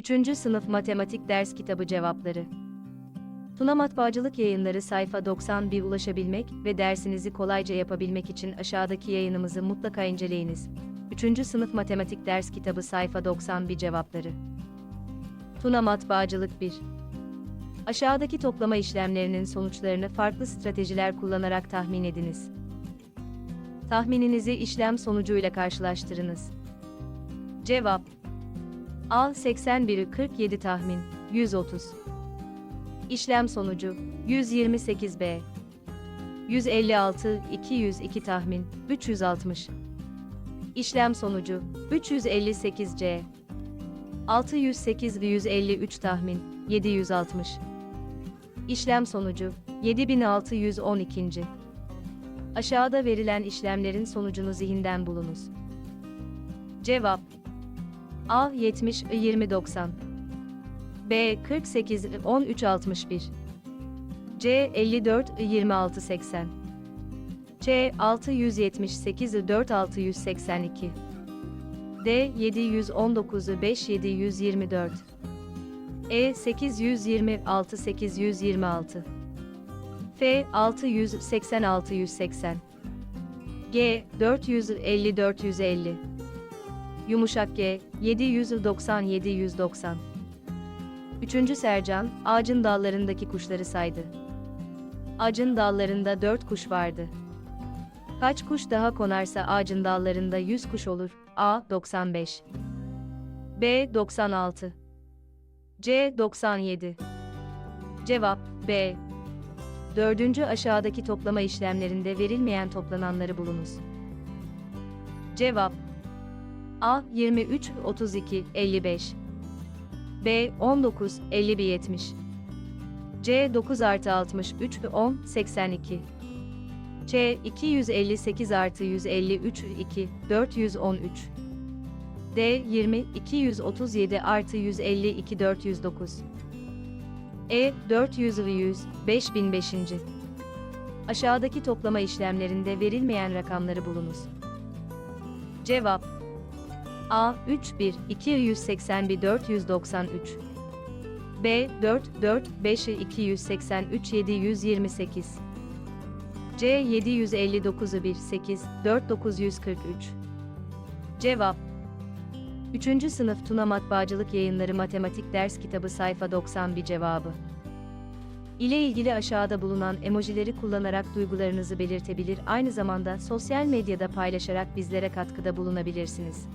3. Sınıf Matematik Ders Kitabı Cevapları Tuna Matbaacılık Yayınları sayfa 91 ulaşabilmek ve dersinizi kolayca yapabilmek için aşağıdaki yayınımızı mutlaka inceleyiniz. 3. Sınıf Matematik Ders Kitabı sayfa 91 Cevapları Tuna Matbaacılık 1 Aşağıdaki toplama işlemlerinin sonuçlarını farklı stratejiler kullanarak tahmin ediniz. Tahmininizi işlem sonucuyla karşılaştırınız. Cevap A 81'i 47 tahmin 130 İşlem sonucu 128B 156 202 tahmin 360 İşlem sonucu 358C 608 ve 153 tahmin 760 İşlem sonucu 7612. Aşağıda verilen işlemlerin sonucunu zihinden bulunuz. Cevap A 70 20 90 B 48 13 61 C 54 26 80 C 678 4 682 D 719 5 724 E 826 826 F 686 180 G 450 450 Yumuşak G 790 790 Üçüncü Sercan, ağacın dallarındaki kuşları saydı. Ağacın dallarında dört kuş vardı. Kaç kuş daha konarsa ağacın dallarında 100 kuş olur? A. 95 B. 96 C. 97 Cevap B. Dördüncü aşağıdaki toplama işlemlerinde verilmeyen toplananları bulunuz. Cevap A. 23, 32, 55 B. 19, 51, 70 C. 9 artı 63 ve 10, 82 C. 258 artı 153, 2, 413 D. 20, 237 artı 152, 409 E. 400 ve 100, 5005. Aşağıdaki toplama işlemlerinde verilmeyen rakamları bulunuz. Cevap A 3 1 281 493 B 4 4 5 283 728 C 759 1 8 4 943 Cevap 3. Sınıf Tuna Matbaacılık Yayınları Matematik Ders Kitabı sayfa 91 cevabı ile ilgili aşağıda bulunan emojileri kullanarak duygularınızı belirtebilir aynı zamanda sosyal medyada paylaşarak bizlere katkıda bulunabilirsiniz.